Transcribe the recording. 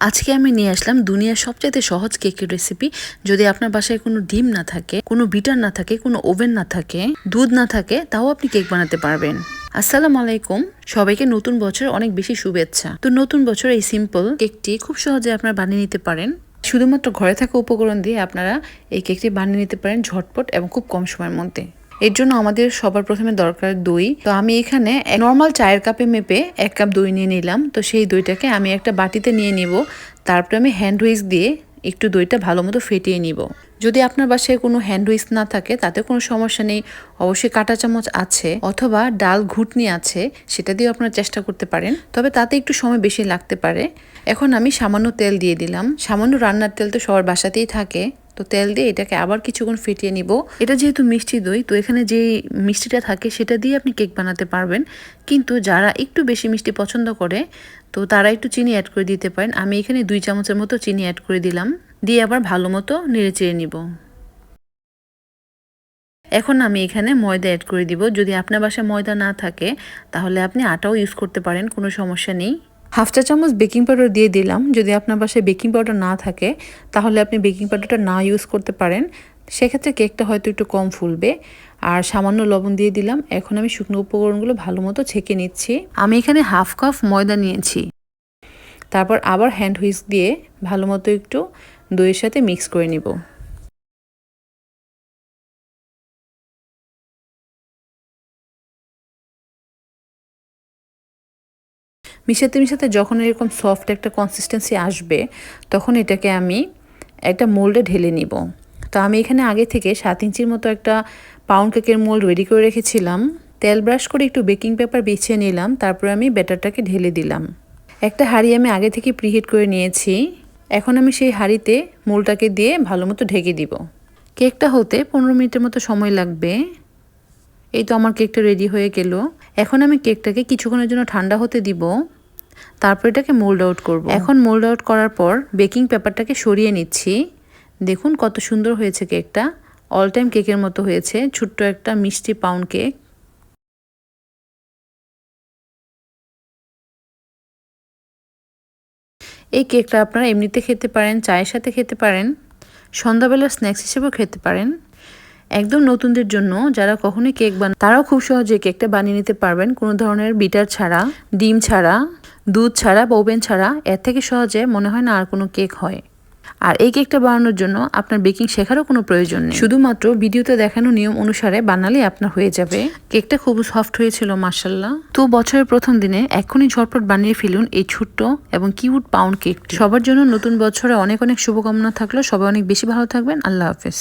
আজকে আমি নিয়ে আসলাম দুনিয়ার সবচাইতে সহজ কেকের রেসিপি যদি আপনার বাসায় কোনো ডিম না থাকে, কোনো বিটার না থাকে, কোনো ওভেন না থাকে, দুধ না থাকে, তাও আপনি কেক বানাতে পারবেন। আসসালামু আলাইকুম। সবাইকে নতুন বছর অনেক বেশি শুভেচ্ছা। তো নতুন বছর এই সিম্পল কেকটি খুব সহজে আপনারা বানিয়ে নিতে পারেন। শুধুমাত্র ঘরে থাকা উপকরণ দিয়ে আপনারা এই কেকটি বানিয়ে নিতে পারেন ঝটপট এবং খুব কম সময়ের মধ্যে। এর জন্য আমাদের সবার প্রথমে দরকার দই। তো আমি এখানে নর্মাল চায়ের কাপে মেপে এক কাপ দই নিয়ে নিলাম। তো সেই দইটাকে আমি একটা বাটিতে নিয়ে নিব। তারপরে আমি হ্যান্ড হুইস দিয়ে একটু দইটা ভালো মতো ফেটিয়ে নিব। যদি আপনার বাসায় কোনো হ্যান্ড হুইস না থাকে, তাতে কোনো সমস্যা নেই। অবশ্যই কাঁটা চামচ আছে অথবা ডাল ঘুটনি আছে, সেটা দিয়েও আপনারা চেষ্টা করতে পারেন। তবে তাতে একটু সময় বেশি লাগতে পারে। এখন আমি সামান্য তেল দিয়ে দিলাম। সামান্য রান্নার তেল তো সবার বাসাতেই থাকে। তো তেল দিয়ে এটাকে আবার কিছুক্ষণ ফেটিয়ে নিব। এটা যেহেতু মিষ্টি দই, তো এখানে যে মিষ্টিটা থাকে সেটা দিয়ে আপনি কেক বানাতে পারবেন। কিন্তু যারা একটু বেশি মিষ্টি পছন্দ করে, তো তারা একটু চিনি অ্যাড করে দিতে পারেন। আমি এখানে দুই চামচের মতো চিনি অ্যাড করে দিলাম। দিয়ে আবার ভালো মতো নেড়ে চেড়ে নিব। এখন আমি এখানে ময়দা অ্যাড করে দিব। যদি আপনার বাসায় ময়দা না থাকে, তাহলে আপনি আটাও ইউজ করতে পারেন, কোনো সমস্যা নেই। হাফ চা চামচ বেকিং পাউডার দিয়ে দিলাম। যদি আপনার বাসায় বেকিং পাউডার না থাকে, তাহলে আপনি বেকিং পাউডারটা না ইউজ করতে পারেন। সেক্ষেত্রে কেকটা হয়তো একটু কম ফুলবে। আর সামান্য লবণ দিয়ে দিলাম। এখন আমি শুকনো উপকরণগুলো ভালো মতো ছেঁকে নিচ্ছি। আমি এখানে হাফ কাপ ময়দা নিয়েছি। তারপর আবার হ্যান্ড হুইস্ক দিয়ে ভালো মতো একটু দইয়ের সাথে মিক্স করে নিব। মিশাতে মিশাতে যখন এরকম সফট একটা কনসিস্টেন্সি আসবে, তখন এটাকে আমি একটা মোল্ডে ঢেলে নিব। তো আমি এখানে আগে থেকে সাত ইঞ্চির মতো একটা পাউন্ড কেকের মোল্ড রেডি করে রেখেছিলাম। তেল ব্রাশ করে একটু বেকিং পেপার বিছিয়ে নিলাম, তারপর আমি ব্যাটারটাকে ঢেলে দিলাম। একটা হাঁড়ি আমি আগে থেকে প্রিহিট করে নিয়েছি। এখন আমি সেই হাঁড়িতে মোলটাকে দিয়ে ভালো মতো ঢেকে দিব। কেকটা হতে পনেরো মিনিটের মতো সময় লাগবে। এই তো আমার কেকটা রেডি হয়ে গেল। এখন আমি কেকটাকে কিছুক্ষণের জন্য ঠান্ডা হতে দিব। তারপর এটাকে মোল্ড আউট করব। এখন মোল্ড আউট করার পর বেকিং পেপারটাকে সরিয়ে নিচ্ছি। দেখুন কত সুন্দর হয়েছে কেকটা অল টাইম কেকের মতো হয়েছে। ছোট্ট একটা মিষ্টি পাউন্ড কেক এই কেকটা আপনারা এমনিতে খেতে পারেন, চায়ের সাথে খেতে পারেন সন্ধ্যাবেলার স্ন্যাক্স হিসেবেও খেতে পারেন। একদম নতুনদের জন্য যারা কখনোই কেক বানান তারাও খুব সহজে কেকটা বানিয়ে নিতে পারবেন। কোনো ধরনের বিটার ছাড়া, ডিম ছাড়া। দুধ ছাড়া ওভেন ছাড়া, এর থেকে সহজে মনে হয় না আর কোনো কেক হয়। আর এই কেকটা বানানোর জন্য আপনার বেকিং শেখারও কোনো প্রয়োজন নেই। শুধুমাত্র ভিডিওতে দেখানো নিয়ম অনুসারে বানালে আপনার হয়ে যাবে। কেকটা খুব সফট হয়েছিল মার্শাল্লাহ তো বছরের প্রথম দিনে এখনই ঝটপট বানিয়ে ফেলুন এই ছোট্ট এবং কিউট পাউন্ড কেক সবার জন্য নতুন বছরে অনেক অনেক শুভকামনা থাকল। সবাই অনেক বেশি ভালো থাকবেন। আল্লাহ হাফেজ।